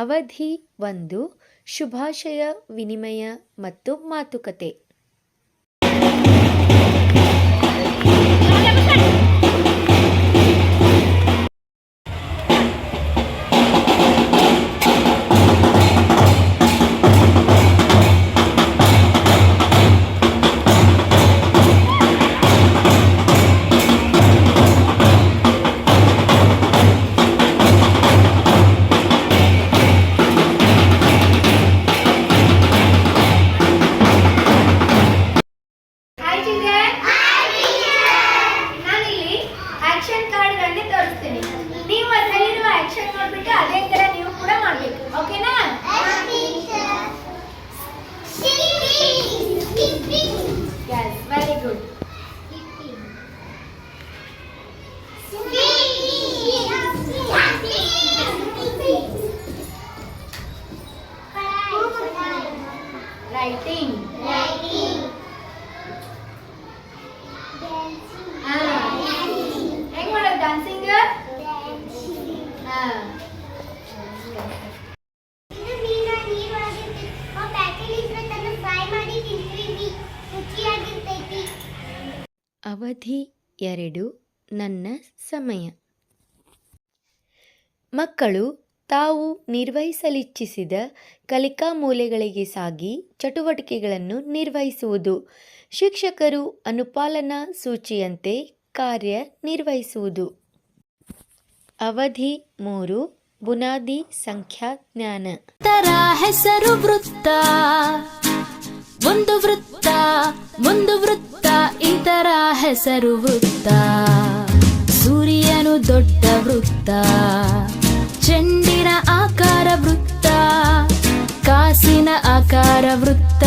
ಅವಧಿ ಒಂದು ಶುಭಾಶಯ ವಿನಿಮಯ ಮತ್ತು ಮಾತುಕತೆ. ರೈಟಿಂಗ್ ಹೆಂಗ್ ಮಾಡೋದು ಡಾನ್ಸಿಂಗ್ ಅವಧಿ ಎರಡು ನನ್ನ ಸಮಯ. ಮಕ್ಕಳು ತಾವು ನಿರ್ವಹಿಸಲಿಚ್ಛಿಸಿದ ಕಲಿಕಾ ಮೂಲೆಗಳಿಗೆ ಸಾಗಿ ಚಟುವಟಿಕೆಗಳನ್ನು ನಿರ್ವಹಿಸುವುದು. ಶಿಕ್ಷಕರು ಅನುಪಾಲನಾ ಸೂಚಿಯಂತೆ ಕಾರ್ಯ ನಿರ್ವಹಿಸುವುದು. ಅವಧಿ ಮೂರು, ಬುನಾದಿ ಸಂಖ್ಯಾಜ್ಞಾನ ತರ ಹೆಸರು ವೃತ್ತ, ಒಂದು ವೃತ್ತ ಒಂದು ವೃತ್ತ, ಇತರ ಹೆಸರು ವೃತ್ತ. ಸೂರ್ಯನು ದೊಡ್ಡ ವೃತ್ತ. ಚೆಂಡಿನ ಆಕಾರ ವೃತ್ತ, ಕಾಸಿನ ಆಕಾರ ವೃತ್ತ,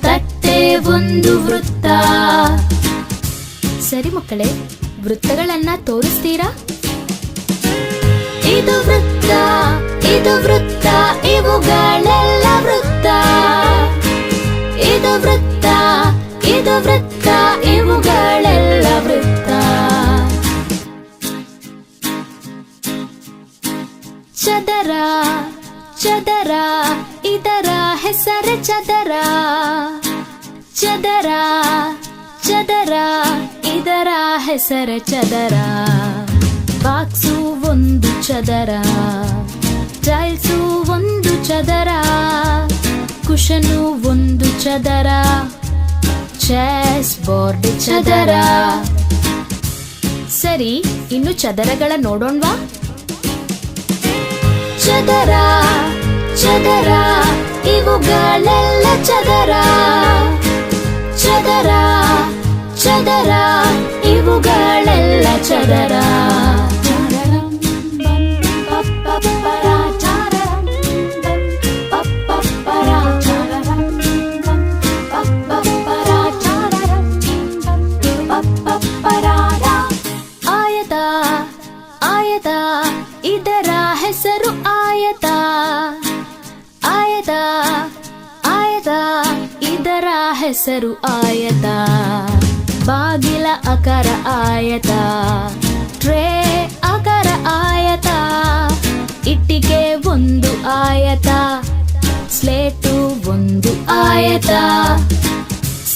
ತಟ್ಟೆ ಒಂದು ವೃತ್ತ. ಸರಿ ಮಕ್ಕಳೇ, ವೃತ್ತಗಳನ್ನ ತೋರಿಸ್ತೀರಾ? ಇದು ವೃತ್ತ ಇದು ವೃತ್ತ, ಇವುಗಳೆಲ್ಲ ವೃತ್ತ. ಹೆಸರು ಚದರ. ಬಾಕ್ಸು ಒಂದು ಚದರ. ಟೈಲ್ಸು ಒಂದು ಚದರ. ಕುಶನು ಒಂದು ಚದರ. ಚೆಸ್ ಬೋರ್ಡ್ ಚದರ. ಸರಿ, ಇನ್ನು ಚದರಗಳ ನೋಡೋಣವಾ? ಚದರ ಚದರ, ಇವುಗಳೆಲ್ಲ ಚದರ. ಚದರ ಚದರ ಇವುಗಳೆಲ್ಲ ಚದರ. ಆಯತ ಆಯತ ಇದರ ಹೆಸರು ಆಯತ ಇದರ ಹೆಸರು ಆಯತ? ಟ್ರೇ ಆಕಾರ ಆಯತ? ಇಟ್ಟಿಗೆ ಒಂದು ಆಯತ? ಸ್ಲೇಟು ಒಂದು ಆಯತ?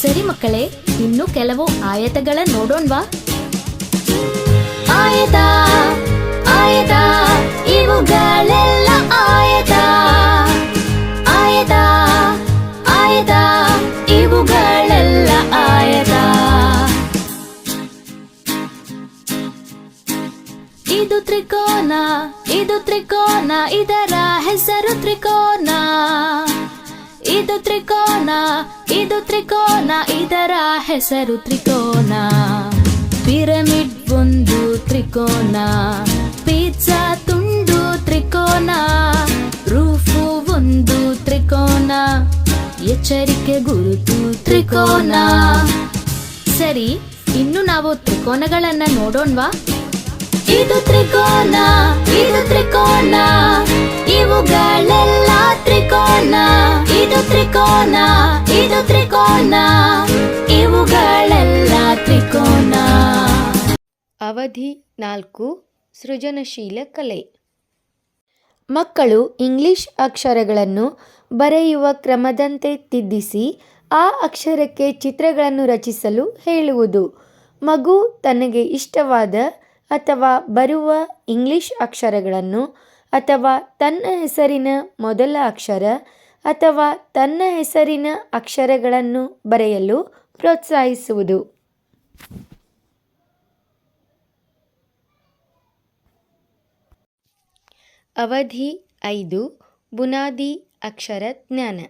ಸರಿ ಮಕ್ಕಳೇ, ಇನ್ನು ಕೆಲವು ಆಯತಗಳ ನೋಡೋಣವಾ? ಆಯತ! ಇದರ ಹೆಸರು ತ್ರಿಕೋನ. ಇದು ತ್ರಿಕೋನ ಇದು ತ್ರಿಕೋನ, ಇದರ ಹೆಸರು ತ್ರಿಕೋನ. ಪಿರಮಿಡ್ ಒಂದು ತ್ರಿಕೋನ, ಪಿಜ್ಜಾ ತುಂಡು ತ್ರಿಕೋನ, ರೂಫು ಒಂದು ತ್ರಿಕೋನ, ಎಚ್ಚರಿಕೆ ಗುರುತು ತ್ರಿಕೋನ. ಸರಿ, ಇನ್ನು ನಾವು ತ್ರಿಕೋನಗಳನ್ನ ನೋಡೋಣವಾ? ಇದು ತ್ರಿಕೋನ ಇದು ತ್ರಿಕೋನ. ಇವುಗಳೆಲ್ಲ ತ್ರಿಕೋನ. ಇದು ತ್ರಿಕೋನ ಇದು ತ್ರಿಕೋನ. ಇವುಗಳೆಲ್ಲ ತ್ರಿಕೋನ. ಅವಧಿ ನಾಲ್ಕು, ಸೃಜನಶೀಲ ಕಲೆ. ಮಕ್ಕಳು ಇಂಗ್ಲಿಷ್ ಅಕ್ಷರಗಳನ್ನು ಬರೆಯುವ ಕ್ರಮದಂತೆ ತಿದ್ದಿಸಿ, ಆ ಅಕ್ಷರಕ್ಕೆ ಚಿತ್ರಗಳನ್ನು ರಚಿಸಲು ಹೇಳುವುದು. ಮಗು ತನಗೆ ಇಷ್ಟವಾದ ಅಥವಾ ಬರುವ ಇಂಗ್ಲಿಷ್ ಅಕ್ಷರಗಳನ್ನು, ಅಥವಾ ತನ್ನ ಹೆಸರಿನ ಮೊದಲ ಅಕ್ಷರ, ಅಥವಾ ತನ್ನ ಹೆಸರಿನ ಅಕ್ಷರಗಳನ್ನು ಬರೆಯಲು ಪ್ರೋತ್ಸಾಹಿಸುವುದು. ಅವಧಿ ಐದು, ಬುನಾದಿ ಅಕ್ಷರ ಜ್ಞಾನ.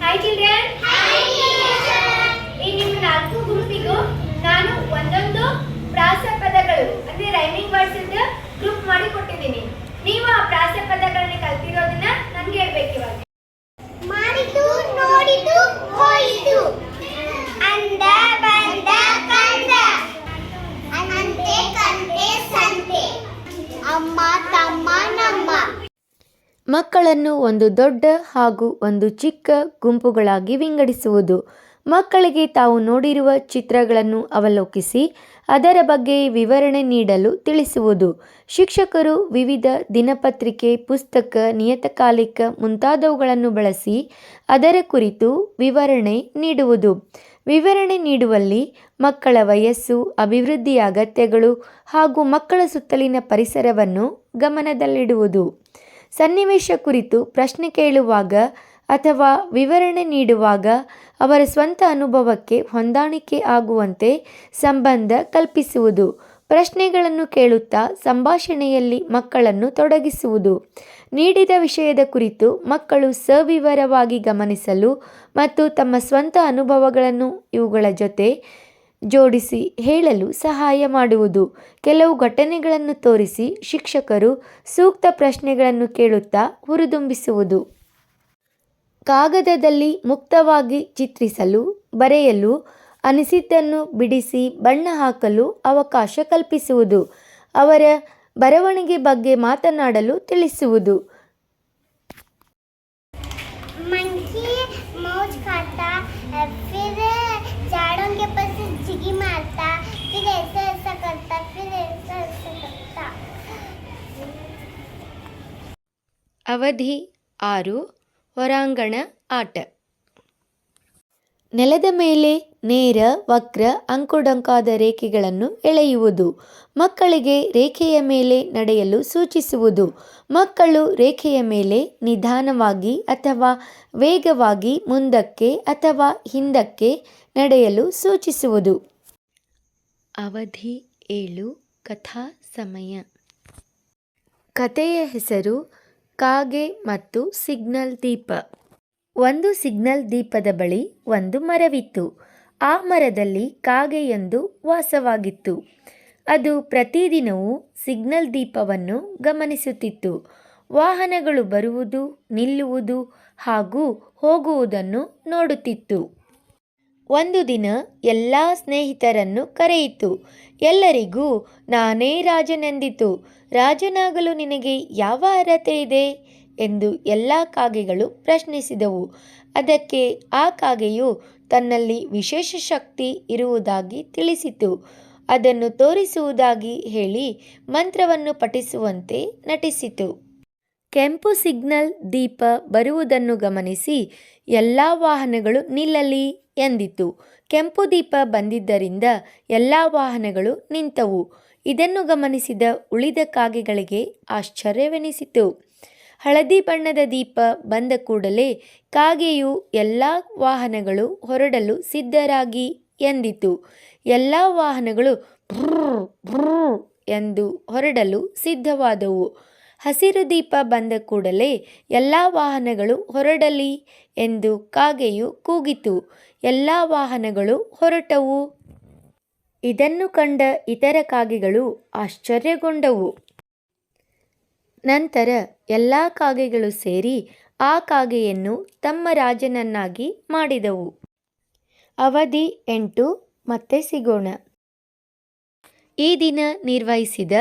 ಹಾಯ್ ಚಿಲ್ಡ್ರನ್ ನಾನು ಒಂದೊಂದು ಪ್ರಾಸ ಪದಗಳು ಅಂದ್ರೆ ರೈಮಿಂಗ್ ವರ್ಡ್ಸ್ ಅಂತ ಗ್ರೂಪ್ ಮಾಡಿ ಕೊಟ್ಟಿದ್ದೀನಿ. ನೀವು ಆ ಪ್ರಾಸ ಪದಗಳನ್ನ ಕಲ್ತಿರೋದನ್ನ ನನ್ಗೆ ಹೇಳ್ಬೇಕು ಇವಾಗ. ಮಾಡಿತು ನೋಡಿತು ಹೋಯಿತು. ಅಂದ ಬಂದ ಕಂದ. ಅಂತೆ ಕಂತೆ ಸಂತೆ. ಅಮ್ಮ ತಮ್ಮ ನಮ್ಮ. ಮಕ್ಕಳನ್ನು ಒಂದು ದೊಡ್ಡ ಹಾಗೂ ಒಂದು ಚಿಕ್ಕ ಗುಂಪುಗಳಾಗಿ ವಿಂಗಡಿಸುವುದು. ಮಕ್ಕಳಿಗೆ ತಾವು ನೋಡಿರುವ ಚಿತ್ರಗಳನ್ನು ಅವಲೋಕಿಸಿ, ಅದರ ಬಗ್ಗೆ ವಿವರಣೆ ನೀಡಲು ತಿಳಿಸುವುದು. ಶಿಕ್ಷಕರು ವಿವಿಧ ದಿನಪತ್ರಿಕೆ, ಪುಸ್ತಕ, ನಿಯತಕಾಲಿಕ ಮುಂತಾದವುಗಳನ್ನು ಬಳಸಿ ಅದರ ಕುರಿತು ವಿವರಣೆ ನೀಡುವುದು. ವಿವರಣೆ ನೀಡುವಲ್ಲಿ ಮಕ್ಕಳ ವಯಸ್ಸು ಅಭಿವೃದ್ಧಿಯ ಅಗತ್ಯಗಳು ಹಾಗೂ ಮಕ್ಕಳ ಸುತ್ತಲಿನ ಪರಿಸರವನ್ನು ಗಮನದಲ್ಲಿಡುವುದು. ಸನ್ನಿವೇಶ ಕುರಿತು ಪ್ರಶ್ನೆ ಕೇಳುವಾಗ ಅಥವಾ ವಿವರಣೆ ನೀಡುವಾಗ ಅವರ ಸ್ವಂತ ಅನುಭವಕ್ಕೆ ಹೊಂದಾಣಿಕೆ ಆಗುವಂತೆ ಸಂಬಂಧ ಕಲ್ಪಿಸುವುದು, ಪ್ರಶ್ನೆಗಳನ್ನು ಕೇಳುತ್ತಾ ಸಂಭಾಷಣೆಯಲ್ಲಿ ಮಕ್ಕಳನ್ನು ತೊಡಗಿಸುವುದು. ನೀಡಿದ ವಿಷಯದ ಕುರಿತು ಮಕ್ಕಳು ಸವಿವರವಾಗಿ ಗಮನಿಸಲು ಮತ್ತು ತಮ್ಮ ಸ್ವಂತ ಅನುಭವಗಳನ್ನು ಇವುಗಳ ಜೊತೆ ಜೋಡಿಸಿ ಹೇಳಲು ಸಹಾಯ ಮಾಡುವುದು. ಕೆಲವು ಘಟನೆಗಳನ್ನು ತೋರಿಸಿ ಶಿಕ್ಷಕರು ಸೂಕ್ತ ಪ್ರಶ್ನೆಗಳನ್ನು ಕೇಳುತ್ತಾ ಹುರಿದುಂಬಿಸುವುದು. ಕಾಗದದಲ್ಲಿ ಮುಕ್ತವಾಗಿ ಚಿತ್ರಿಸಲು ಬರೆಯಲು ಅನಿಸಿದ್ದನ್ನು ಬಿಡಿಸಿ ಬಣ್ಣ ಹಾಕಲು ಅವಕಾಶ ಕಲ್ಪಿಸುವುದು ಅವರ ಬರವಣಿಗೆ ಬಗ್ಗೆ ಮಾತನಾಡಲು ತಿಳಿಸುವುದು. ಅವಧಿ ಆರು. ಹೊರಾಂಗಣ ಆಟ. ನೆಲದ ಮೇಲೆ ನೇರ, ವಕ್ರ, ಅಂಕುಡೊಂಕಾದ ರೇಖೆಗಳನ್ನು ಎಳೆಯುವುದು. ಮಕ್ಕಳಿಗೆ ರೇಖೆಯ ಮೇಲೆ ನಡೆಯಲು ಸೂಚಿಸುವುದು. ಮಕ್ಕಳು ರೇಖೆಯ ಮೇಲೆ ನಿಧಾನವಾಗಿ ಅಥವಾ ವೇಗವಾಗಿ ಮುಂದಕ್ಕೆ ಅಥವಾ ಹಿಂದಕ್ಕೆ ನಡೆಯಲು ಸೂಚಿಸುವುದು. ಅವಧಿ ಏಳು, ಕಥಾ ಸಮಯ. ಕಥೆಯ ಹೆಸರು ಕಾಗೆ ಮತ್ತು ಸಿಗ್ನಲ್ ದೀಪ. ಒಂದು ಸಿಗ್ನಲ್ ದೀಪದ ಬಳಿ ಒಂದು ಮರವಿತ್ತು. ಆ ಮರದಲ್ಲಿ ಕಾಗೆಯೊಂದು ವಾಸವಾಗಿತ್ತು. ಅದು ಪ್ರತಿದಿನವೂ ಸಿಗ್ನಲ್ ದೀಪವನ್ನು ಗಮನಿಸುತ್ತಿತ್ತು. ವಾಹನಗಳು ಬರುವುದು, ನಿಲ್ಲುವುದು ಹಾಗೂ ಹೋಗುವುದನ್ನು ನೋಡುತ್ತಿತ್ತು. ಒಂದು ದಿನ ಎಲ್ಲ ಸ್ನೇಹಿತರನ್ನು ಕರೆಯಿತು. ಎಲ್ಲರಿಗೂ, ನಾನೇ ರಾಜನೆಂದಿತು. ರಾಜನಾಗಲು ನಿನಗೆ ಯಾವ ಅರ್ಹತೆ ಇದೆ? ಎಂದು ಎಲ್ಲ ಕಾಗೆಗಳು ಪ್ರಶ್ನಿಸಿದವು. ಅದಕ್ಕೆ ಆ ಕಾಗೆಯು ತನ್ನಲ್ಲಿ ವಿಶೇಷ ಶಕ್ತಿ ಇರುವುದಾಗಿ ತಿಳಿಸಿತು. ಅದನ್ನು ತೋರಿಸುವುದಾಗಿ ಹೇಳಿ ಮಂತ್ರವನ್ನು ಪಠಿಸುವಂತೆ ನಟಿಸಿತು. ಕೆಂಪು ಸಿಗ್ನಲ್ ದೀಪ ಬರುವುದನ್ನು ಗಮನಿಸಿ, ಎಲ್ಲ ವಾಹನಗಳು ನಿಲ್ಲಲಿ ಎಂದಿತು. ಕೆಂಪು ದೀಪ ಬಂದಿದ್ದರಿಂದ ಎಲ್ಲ ವಾಹನಗಳು ನಿಂತವು. ಇದನ್ನು ಗಮನಿಸಿದ ಉಳಿದ ಕಾಗೆಗಳಿಗೆ ಆಶ್ಚರ್ಯವೆನಿಸಿತು. ಹಳದಿ ಬಣ್ಣದ ದೀಪ ಬಂದ ಕೂಡಲೇ ಕಾಗೆಯು ಎಲ್ಲ ವಾಹನಗಳು ಹೊರಡಲು ಸಿದ್ಧರಾಗಿ ಎಂದಿತು. ಎಲ್ಲ ವಾಹನಗಳು ಎಂದು ಹೊರಡಲು ಸಿದ್ಧವಾದವು. ಹಸಿರು ದೀಪ ಬಂದ ಕೂಡಲೇ ಎಲ್ಲ ವಾಹನಗಳು ಹೊರಡಲಿ ಎಂದು ಕಾಗೆಯು ಕೂಗಿತು. ಎಲ್ಲ ವಾಹನಗಳು ಹೊರಟವು. ಇದನ್ನು ಕಂಡ ಇತರ ಕಾಗೆಗಳು ಆಶ್ಚರ್ಯಗೊಂಡವು. ನಂತರ ಎಲ್ಲ ಕಾಗೆಗಳು ಸೇರಿ ಆ ಕಾಗೆಯನ್ನು ತಮ್ಮ ರಾಜನನ್ನಾಗಿ ಮಾಡಿದವು. ಅವಧಿ ಎಂಟು, ಮತ್ತೆ ಸಿಗೋಣ. ಈ ದಿನ ನಿರ್ವಹಿಸಿದ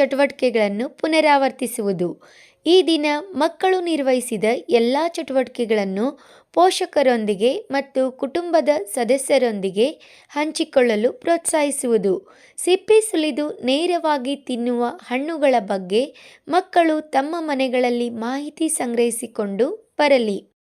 ಚಟುವಟಿಕೆಗಳನ್ನು ಪುನರಾವರ್ತಿಸುವುದು. ಈ ದಿನ ಮಕ್ಕಳು ನಿರ್ವಹಿಸಿದ ಎಲ್ಲ ಚಟುವಟಿಕೆಗಳನ್ನು ಪೋಷಕರೊಂದಿಗೆ ಮತ್ತು ಕುಟುಂಬದ ಸದಸ್ಯರೊಂದಿಗೆ ಹಂಚಿಕೊಳ್ಳಲು ಪ್ರೋತ್ಸಾಹಿಸುವುದು. ಸಿಪ್ಪೆ ಸುಲಿದು ನೇರವಾಗಿ ತಿನ್ನುವ ಹಣ್ಣುಗಳ ಬಗ್ಗೆ ಮಕ್ಕಳು ತಮ್ಮ ಮನೆಗಳಲ್ಲಿ ಮಾಹಿತಿ ಸಂಗ್ರಹಿಸಿಕೊಂಡು ಬರಲಿ.